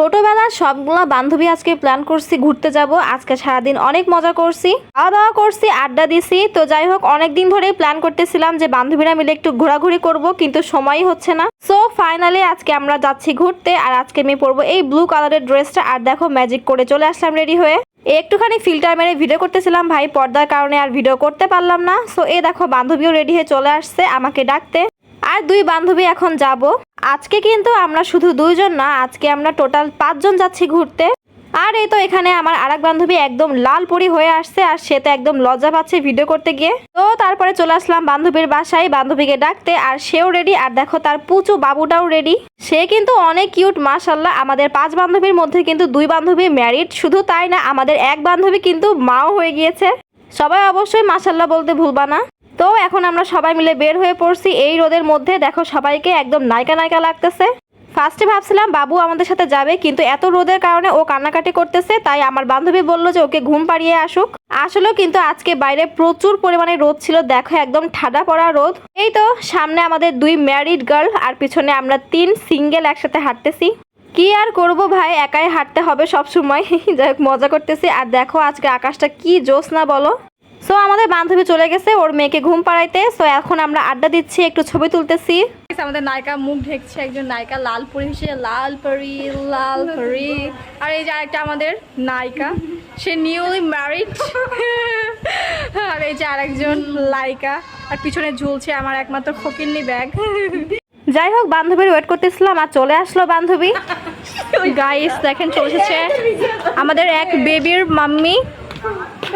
ছোটবেলার সবগুলো বান্ধবী আজকে প্ল্যান করছি, ঘুরতে যাব। আজকে সারাদিন অনেক মজা করছি খাওয়া দাওয়া করছি, আড্ডা দিছি। তো যাই হোক অনেক দিন ধরেই প্ল্যান করতেছিলাম যে বান্ধবীরা মিলে একটু ঘোরাঘুরি করব, কিন্তু সময়ই হচ্ছে না। সো ফাইনালি আজকে আমরা যাচ্ছি ঘুরতে, আর আজকে আমি পরবো এই ব্লু কালারের ড্রেসটা আর দেখো ম্যাজিক করে চলে আসলাম রেডি হয়ে। একটুখানি ফিল্টার মেরে ভিডিও করতেছিলাম ভাই, পর্দার কারণে আর ভিডিও করতে পারলাম না। সো এ দেখো, বান্ধবীও রেডি হয়ে চলে আসছে আমাকে ডাকতে। আর দুই বান্ধবী এখন যাব। আজকে কিন্তু আমরা শুধু দুইজন না, আজকে আমরা টোটাল পাঁচজন যাচ্ছি ঘুরতে। আর এই তো এখানে আমার আরেক বান্ধবী একদম লাল পরি হয়ে আসছে আর সে তো একদম লজ্জা পাচ্ছে ভিডিও করতে গিয়ে। তো তারপরে চলে আসলাম বান্ধবীর বাসায়, বান্ধবীকে ডাকতে আর সেও রেডি আর দেখো তার পুচু বাবুটাও রেডি সে কিন্তু অনেক কিউট মাশাল্লাহ আমাদের পাঁচ বান্ধবীর মধ্যে কিন্তু দুই বান্ধবী ম্যারিড শুধু তাই না, আমাদের এক বান্ধবী কিন্তু মাও হয়ে গিয়েছে। সবাই অবশ্যই মাশাল্লাহ বলতে ভুলবা না। তো এখন আমরা সবাই মিলে বের হয়ে পড়ছি এই রোদের মধ্যে। দেখো সবাইকে একদম নায়িকা নায়িকা লাগতেছে। ফার্স্টে ভাবছিলাম বাবু আমাদের সাথে যাবে, কিন্তু এত রোদের কারণে ও কান্নাকাটি করতেছে, তাই আমার বান্ধবী বলল যে ওকে ঘুম পাড়িয়ে আসুক। আসলেও কিন্তু আজকে বাইরে প্রচুর পরিমাণে রোদ ছিল, দেখো একদম ঠাডা পড়া রোদ। এই তো সামনে আমাদের দুই ম্যারিড গার্ল আর পিছনে আমরা তিন সিঙ্গেল একসাথে হাঁটতেছি। কি আর করব ভাই, একাই হাঁটতে হবে সব সময় যাই হোক, মজা করতেছি। আর দেখো আজকে আকাশটা কি জোস না বলো। সো আমাদের বান্ধবী চলে গেছে ওর মেয়েকে ঘুম পাড়াইতে। সো এখন আমরা আড্ডা দিচ্ছি একটু ছবি তুলতেছি। আমাদের নায়িকা মুখ ঢেকছে একজন নায়িকা লাল পরি হিসেবে লাল পরি লাল পরি। আর এই যে আরেকটা আমাদের নায়িকা সে নিউলি ম্যারিড আর এই যে আরেকজন লাইকা আর পিছনে ঝুলছে আমার একমাত্র ফকিন্নি ব্যাগ। যাই হোক বান্ধবীর ওয়েট করতেছিলাম আর চলে আসলো বান্ধবী। গাইস দেখেন চলে এসেছে আমাদের এক বেবির মাম্মি।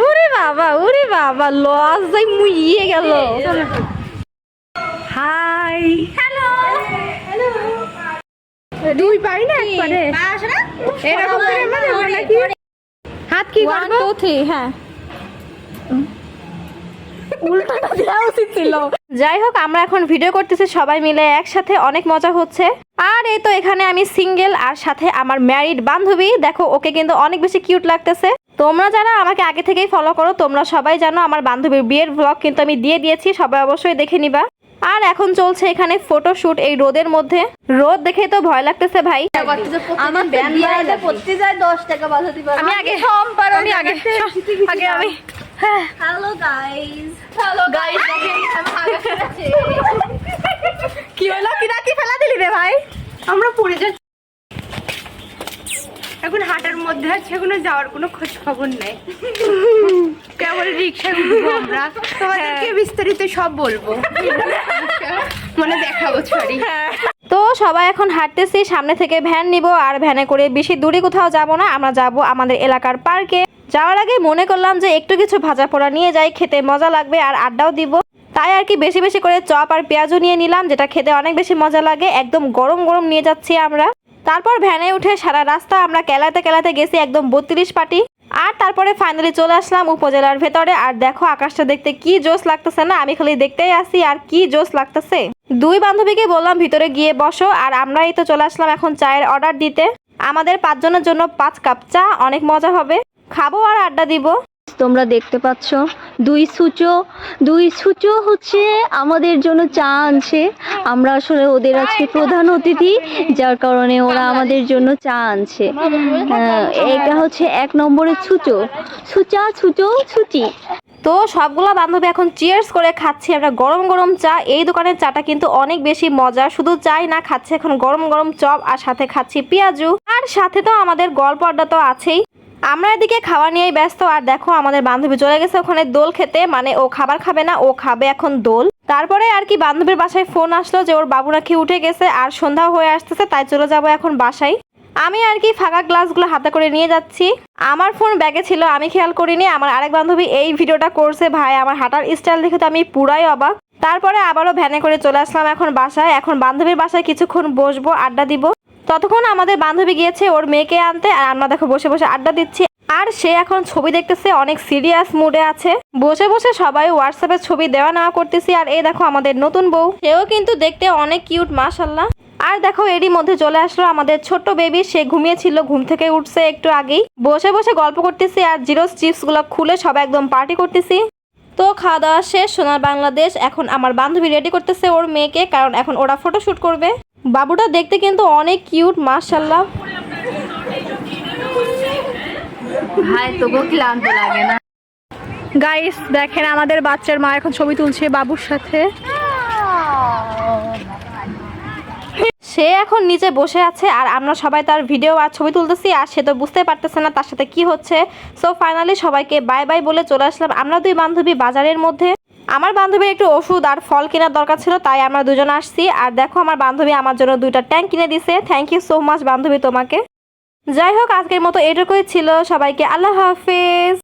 উরে বাবা উরে বাবা মুইয়ে গেল। হাই। হ্যালো। দুই পারি না একবারে। এরকম করে মানে নাকি? হাত কি ওয়ান করব টু থ্রি হ্যাঁ। উল্টাটা দেওয়া উচিত ছিল। যাই হোক আমরা এখন ভিডিও করতেছি সবাই মিলে একসাথে অনেক মজা হচ্ছে। আর এই তো এখানে আমি সিঙ্গেল আর সাথে আমার ম্যারিড বান্ধবী। দেখো ওকে কিন্তু অনেক বেশি কিউট লাগতেছে। তোমরা যারা আমাকে আগে থেকেই ফলো করো তোমরা সবাই জানো আমার বান্ধবীর বিয়ের ব্লগ কিন্তু আমি দিয়ে দিয়েছি সবাই অবশ্যই দেখে নিবা। আর এখন চলছে এখানে ফটোশুট এই রোদের মধ্যে। রোদ দেখে তো ভয় লাগতেছে ভাই। আমার পড়তে যায় দশ টাকা বাজাতে পারবে আমি আগে আমি আগে আগে আমি হ্যালো গাইস হ্যালো গাইস কি হলো? কি কি ফেলা দিলি রে ভাই? আমরা পড়ে যাচ্ছি। হাটার মধ্যে আছে এখনও যাওয়ার কোনো খোঁজ খবর নেই কেমন রিক্সা আমরা। তোমাদেরকে বিস্তারিত সব বলব। মানে দেখাবো সরি তো সবাই এখন হাঁটতেছি সামনে থেকে ভ্যান নিব আর ভ্যানে করে বেশি দূরে কোথাও যাব না আমরা যাব আমাদের এলাকার পার্কে। যাওয়ার আগে মনে করলাম যে একটু কিছু ভাজা পোড়া নিয়ে যাই খেতে মজা লাগবে আর আড্ডাও দিব। তাই আর কি বেশি বেশি করে চপ আর পেঁয়াজও নিয়ে নিলাম যেটা খেতে অনেক বেশি মজা লাগে। একদম গরম গরম নিয়ে যাচ্ছি আমরা। তারপর ভ্যানে উঠে সারা রাস্তা আমরা কেলাতে কেলাতে গেছি একদম বত্রিশ পাটি। আর তারপরে ফাইনালি চলে আসলাম উপজেলার ভেতরে। আর দেখো আকাশটা দেখতে কি জোস লাগতেছে না? আমি খালি দেখতেই আসি আর কি জোস লাগতেছে। দুই বান্ধবীকে বললাম, ভিতরে গিয়ে বসো। আর আমরা এই তো চলে আসলাম এখন চায়ের অর্ডার দিতে। আমাদের পাঁচজনের জন্য পাঁচ কাপ চা, অনেক মজা হবে। খাব আর আড্ডা দিব। তোমরা দেখতে পাচ্ছ। দুই সূচো দুই সূচো হচ্ছে আমাদের জন্য চা আনছে। আমরা আসলে ওদের আজকে প্রধান অতিথি, যার কারণে ওরা আমাদের জন্য চা আনছে। এটা হচ্ছে এক নম্বরের ছুচো ছুচা ছুচো ছুচি তো সবগুলা বান্ধবী এখন চিয়ার্স করে খাচ্ছি। আমরা গরম গরম চা, এই দোকানের চাটা কিন্তু অনেক বেশি মজা শুধু চাই না, খাচ্ছে এখন গরম গরম চপ আর সাথে খাচ্ছি পেঁয়াজু। আর সাথে তো আমাদের গল্প আড্ডা তো আছেই। আমরা এদিকে খাওয়া নিয়েই ব্যস্ত, আর দেখো আমাদের বান্ধবী চলে গেছে ওখানে দোল খেতে। মানে ও খাবার খাবে না, ও খাবে এখন দোল। তারপরে আর কি বান্ধবীর বাসায় ফোন আসলো যে ওর বাবু নাকি উঠে গেছে, আর সন্ধ্যা হয়ে আসতেছে, তাই চলে যাব এখন বাসায়। আমি আর কি ফাঁকা গ্লাসগুলো হাতে করে নিয়ে যাচ্ছি। আমার ফোন ব্যাগে ছিল, আমি খেয়াল করিনি, আমার আরেক বান্ধবী এই ভিডিওটা করছে, ভাই, আমার হাঁটার স্টাইল দেখে তো আমি পুরাই অবাক। তারপরে আবারও ভ্যানে করে চলে আসলাম এখন বাসায়। এখন বান্ধবীর বাসায় কিছুক্ষণ বসবো, আড্ডা দিব। ততক্ষণ আমাদের বান্ধবী গিয়েছে ওর মেয়েকে আনতে, আর আমরা দেখো বসে বসে আড্ডা দিচ্ছি। আর সে এখন ছবি দেখতেছে, অনেক সিরিয়াস মুডে আছে। বসে বসে সবাই হোয়াটসঅ্যাপে ছবি দেওয়া নেওয়া করতেছি, আর এই দেখো আমাদের নতুন বউ। সেও কিন্তু দেখতে অনেক কিউট মাশাল্লাহ আর দেখো এরই মধ্যে চলে আসলো আমাদের ছোট্ট বেবি সে ঘুমিয়েছিল, ঘুম থেকে উঠছে একটু আগেই। বসে বসে গল্প করতেছি, আর জিরোস চিপসগুলো খুলে সবাই একদম পার্টি করতেছি। তো খাওয়া দাওয়া শেষ সোনার বাংলাদেশ। এখন আমার বান্ধবী রেডি করতেছে ওর মেয়েকে কারণ এখন ওরা ফটো শুট করবে। বাবুটা দেখতে কিন্তু অনেক কিউট মার্শাল্লাহ ভাই ক্লান্ত লাগে না। গাইস দেখেন আমাদের বাচ্চার মা এখন ছবি তুলছে বাবুর সাথে। সে এখন নিচে বসে আছে আর আমরা সবাই তার ভিডিও আর ছবি তুলতেছি আর সে তো বুঝতে পারতেছে না তার সাথে কি হচ্ছে। সো ফাইনালি সবাইকে বাই বাই বলে চলে আসলাম। আমরা দুই বান্ধবী বাজারের মধ্যে। আমার বান্ধবীর একটু ওষুধ আর ফল কেনার দরকার ছিল, তাই আমরা দুজন আসছি। আর দেখো, আমার বান্ধবী আমার জন্য দুইটা ট্যাঙ্ক কিনে দিছে। থ্যাংক ইউ সো মাচ বান্ধবী তোমাকে। যাই হোক, আজকের মতো এটুকুই ছিল সবাইকে। আল্লাহ হাফেজ।